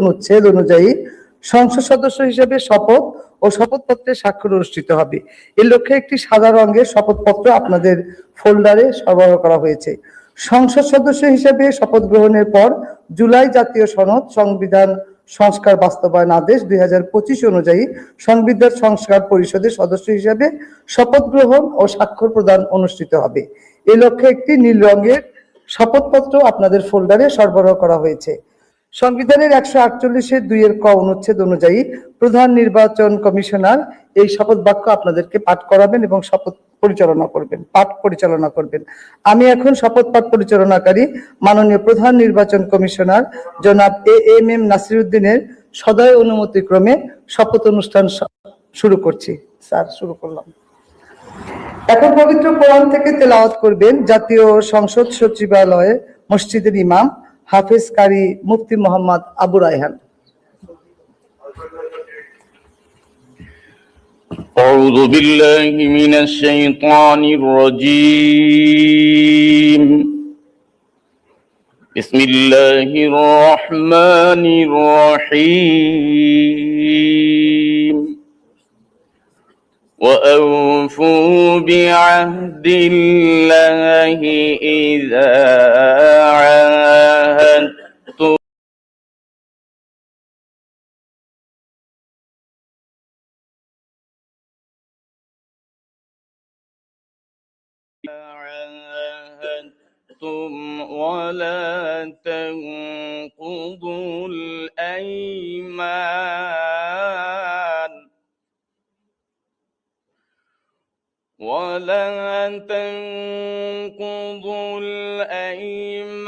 অনুচ্ছেদ অনুযায়ী সংসদ সদস্য হিসেবে শপথ ও শপথপত্রে স্বাক্ষর অনুষ্ঠিত হবে। এর লক্ষ্যে একটি সাদা রঙের শপথপত্র আপনাদের ফোল্ডারে সরবরাহ করা হয়েছে। সংসদ সদস্য হিসেবে শপথ গ্রহণের পর জুলাই জাতীয় সনদ সংবিধান সংস্কার বাস্তবায়ন আদেশ দুই হাজার পঁচিশ অনুযায়ী সংবিধান সংস্কার পরিষদের সদস্য হিসেবে শপথ গ্রহণ ও স্বাক্ষর প্রদান অনুষ্ঠিত হবে। এ লক্ষ্যে একটি নীল রঙের শপথপত্র আপনাদের ফোল্ডারে সরবরাহ করা হয়েছে। সংবিধানের একশো আটচল্লিশের দুইয়ের ক অনুচ্ছেদ অনুযায়ী প্রধান নির্বাচন কমিশনার এই শপথ বাক্য আপনাদেরকে পাঠ করাবেন এবং শপথ পরিচালনা করবেন, পাঠ পরিচালনা করবেন। আমি এখন শপথ পাঠ পরিচালনাকারী মাননীয় প্রধান নির্বাচন কমিশনার জনাব এ এম এম নাসিরুদ্দিনের সদয় অনুমতি ক্রমে শপথ অনুষ্ঠান শুরু করছি। স্যার, শুরু করলাম। এখন পবিত্র কোরআন থেকে তেলাওয়াত করবেন জাতীয় সংসদ সচিবালয়ে মসজিদের ইমাম হাফেজ কারি মুফতি মোহাম্মদ আবু রায়হান أعوذ بالله من الشيطان الرجيم بسم الله الرحمن الرحيم وأوفوا بعهد الله إذا عاهدتم. ولا تنقضوا الأيمان. ولا تنقضوا الأيمان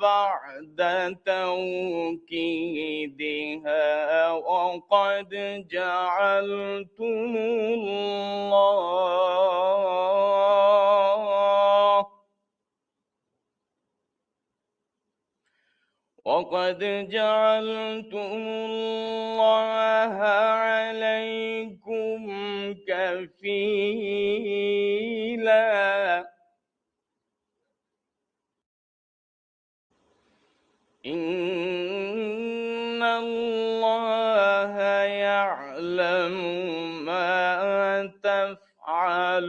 بعد توكيدها وقد جعلتم الله وقد جعلتم الله عليكم كفيلا إن الله يعلم ما تفعلون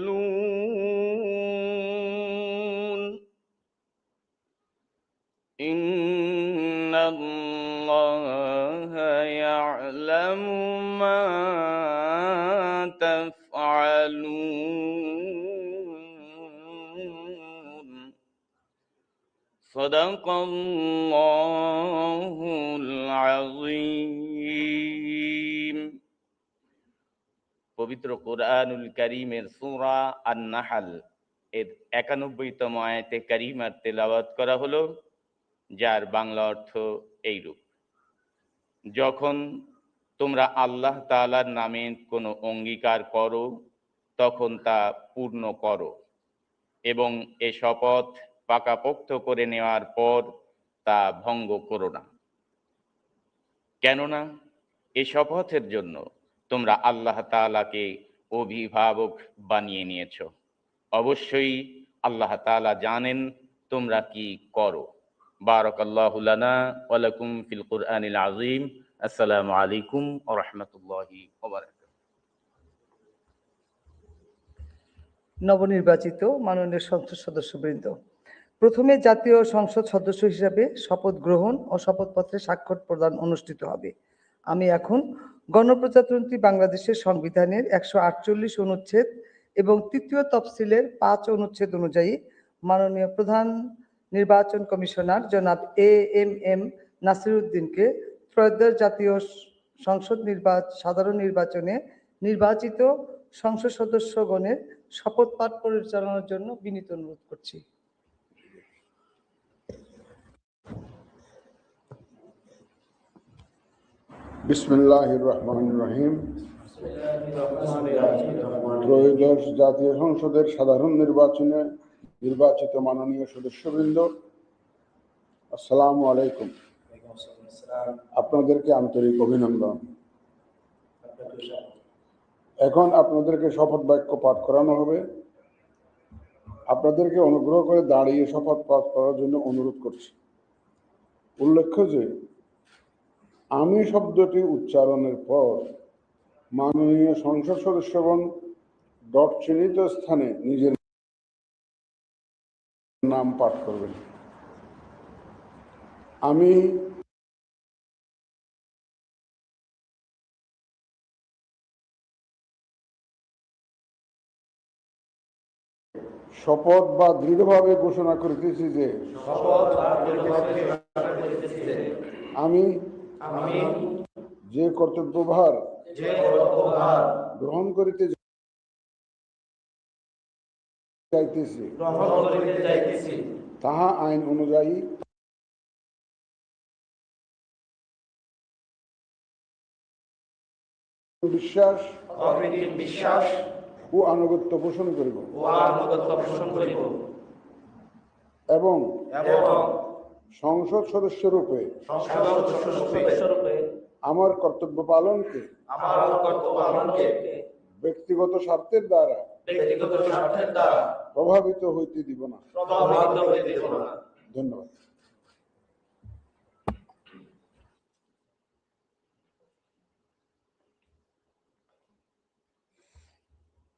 يعلم ما تفعلون صدق الله العظيم পবিত্র কোরআনুল করিমের সূরা আন নাহাল এর একানব্বইতম আয়াতে কারিমার তেলাওয়াত করা হলো যার বাংলা অর্থ এইরূপ যখন তোমরা আল্লাহ তাআলার নামে কোনো অঙ্গীকার করো, তখন তা পূর্ণ করো। এবং এ শপথ পাকাপোক্ত করে নেওয়ার পর তা ভঙ্গ করো না। কেননা এ শপথের জন্য তোমরা আল্লাহ তাআলাকে অভিভাবক বানিয়ে নিয়েছ। অবশ্যই আল্লাহ তাআলা জানেন তোমরা কি করো। বারাকাল্লাহু লানা ওয়া লাকুম ফিল আযীম। আসসালামু আলাইকুম ওয়া রাহমাতুল্লাহি নবনির্বাচিত মাননীয় সংসদ সদস্যবৃন্দ, প্রথমে জাতীয় সংসদ সদস্য হিসাবে শপথ গ্রহণ ও শপথপত্রে স্বাক্ষর প্রদান অনুষ্ঠিত হবে। আমি এখন গণপ্রজাতন্ত্রী বাংলাদেশের সংবিধানের একশো আটচল্লিশ অনুচ্ছেদ এবং তৃতীয় তফসিলের পাঁচ অনুচ্ছেদ অনুযায়ী মাননীয় প্রধান নির্বাচন কমিশনার জনাব এ এম এম নাসিরুদ্দিনকে ত্রয়োদশ জাতীয় সংসদ নির্বাচন সাধারণ নির্বাচনে নির্বাচিত সংসদ সদস্যগণের শপথ পাঠ পরিচালনার জন্য বিনীত অনুরোধ করছি। রহিম। ত্রয়োদশ জাতীয় সংসদের সাধারণ নির্বাচনে নির্বাচিত মাননীয় সদস্যবৃন্দ, আসসালামু আলাইকুম। আপনাদেরকে আন্তরিক অভিনন্দন। এখন আপনাদেরকে শপথ বাক্য পাঠ করানো হবে। আপনাদেরকে অনুগ্রহ করে দাঁড়িয়ে শপথ পাঠ করার জন্য অনুরোধ করছি। উল্লেখ্য যে, আমি শব্দটি উচ্চারণের পর মাননীয় সংসদ সদস্যগণ ডট চিহ্নিত স্থানে নিজের নাম পাঠ করবেন। আমি শপথ বা দৃঢ়ভাবে ঘোষণা করিতেছি যে আমি যে কর্তব্যভার গ্রহণ করিতে যাইতেছি তাহা আইন অনুযায়ী বিশ্বাস বিশ্বাস ও আনুগত্য পোষণ করিব। এবং সংসদ সদস্য রূপে আমার কর্তব্য পালনকে ব্যক্তিগত স্বার্থের দ্বারা ব্যক্তিগত স্বার্থের দ্বারা প্রভাবিত হইতে দেব না। ধন্যবাদ।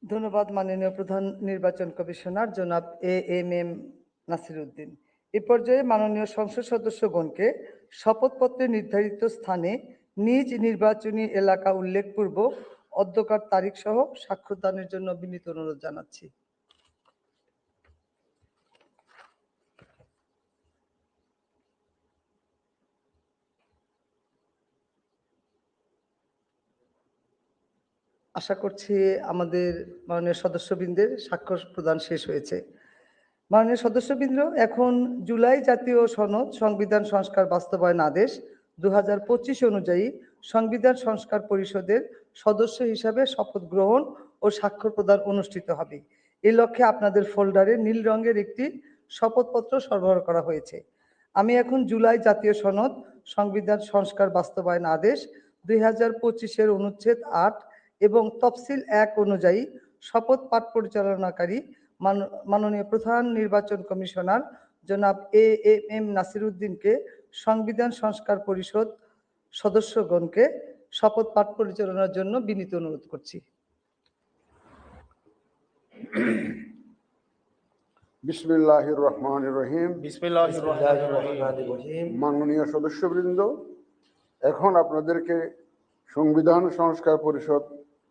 ধন্যবাদ মাননীয় প্রধান নির্বাচন কমিশনার জনাব A M M Nasir Uddin এ পর্যায়ে মাননীয় সংসদ সদস্যগণকে শপথপত্রে নির্ধারিত স্থানে নিজ নির্বাচনী এলাকা উল্লেখপূর্বক অধ্যকার তারিখ সহ সাক্ষ্যদানের জন্য বিনীত অনুরোধ জানাচ্ছি। আশা করছি আমাদের মাননীয় সদস্যবৃন্দের স্বাক্ষর প্রদান শেষ হয়েছে। মাননীয় সদস্যবৃন্দ, এখন জুলাই জাতীয় সনদ সংবিধান সংস্কার বাস্তবায়ন আদেশ দু হাজার পঁচিশ অনুযায়ী সংবিধান সংস্কার পরিষদের সদস্য হিসাবে শপথ গ্রহণ ও স্বাক্ষর প্রদান অনুষ্ঠিত হবে। এই লক্ষ্যে আপনাদের ফোল্ডারে নীল রঙের একটি শপথপত্র সরবরাহ করা হয়েছে। আমি এখন জুলাই জাতীয় সনদ সংবিধান সংস্কার বাস্তবায়ন আদেশ দুই হাজার পঁচিশের অনুচ্ছেদ আট এবং তফসিল এক অনুযায়ী শপথ পাঠ পরিচালনাকারী মান- মাননীয় প্রধান নির্বাচন কমিশনার জনাব এ এম এম নাসিরুদ্দিনকে সংবিধান সংস্কার পরিষদ সদস্যগণকে শপথ পাঠ পরিচালনার জন্য বিনীত অনুরোধ করছি। বিসমিল্লাহির রহমানির রহিম। বিসমিল্লাহির রহমানির রহিম। মাননীয় সদস্যবৃন্দ এখন আপনাদেরকে সংবিধান সংস্কার পরিষদ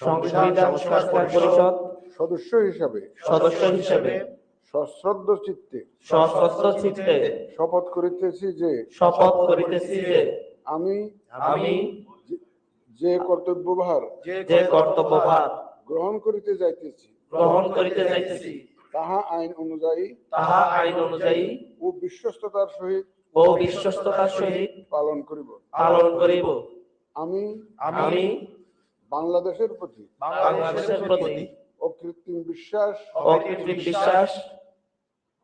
সংবিধান সংস্কার পরিষদ সদস্য হিসাবে সদস্য হিসেবে সশ্রদ্ধ চিত্তে সশস্ত্র চিত্তে শপথ করিতেছি যে শপথ করিতেছি যে আমি আমি যে কর্তব্যভার যে কর্তব্যভার গ্রহণ করিতে যাইতেছি গ্রহণ করিতে যাইতেছি তাহা আইন অনুযায়ী তাহা আইন অনুযায়ী ও বিশ্বস্ততার সহিত ও বিশ্বস্ততার সহিত পালন করিব। পালন করিব। আমি আমি বাংলাদেশের প্রতি বাংলাদেশের প্রতি অকৃত্রিম বিশ্বাস অকৃত্রিম বিশ্বাস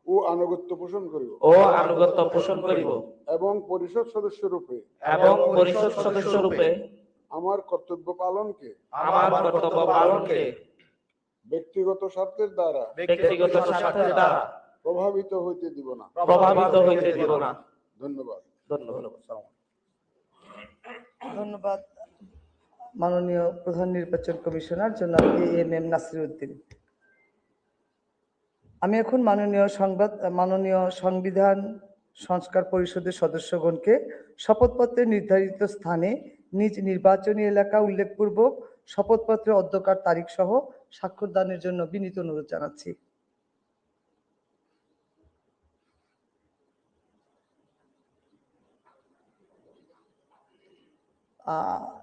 ও আনুগত্য পোষণ করিব ও আনুগত্য পোষণ করিব এবং পরিষদ সদস্য রূপে এবং পরিষদ সদস্য রূপে আমার কর্তব্য পালনকে আমার কর্তব্য পালনকে ব্যক্তিগত স্বার্থের দ্বারা ব্যক্তিগত স্বার্থের দ্বারা প্রভাবিত হইতে দিব না। প্রভাবিত হইতে দিব না। ধন্যবাদ। ধন্যবাদ। ধন্যবাদ। মাননীয় প্রধান নির্বাচন কমিশনার জনাব A M M Nasir Uddin. আমি এখন মাননীয় সংবাদ মাননীয় সংবিধান সংস্কার পরিষদের সদস্যগণকে শপথপত্রে নির্ধারিত স্থানে নিজ নির্বাচনী এলাকা উল্লেখপূর্বক শপথপত্রের অধ্যকার তারিখ সহ স্বাক্ষরদানের জন্য বিনীত অনুরোধ জানাচ্ছি। আহ,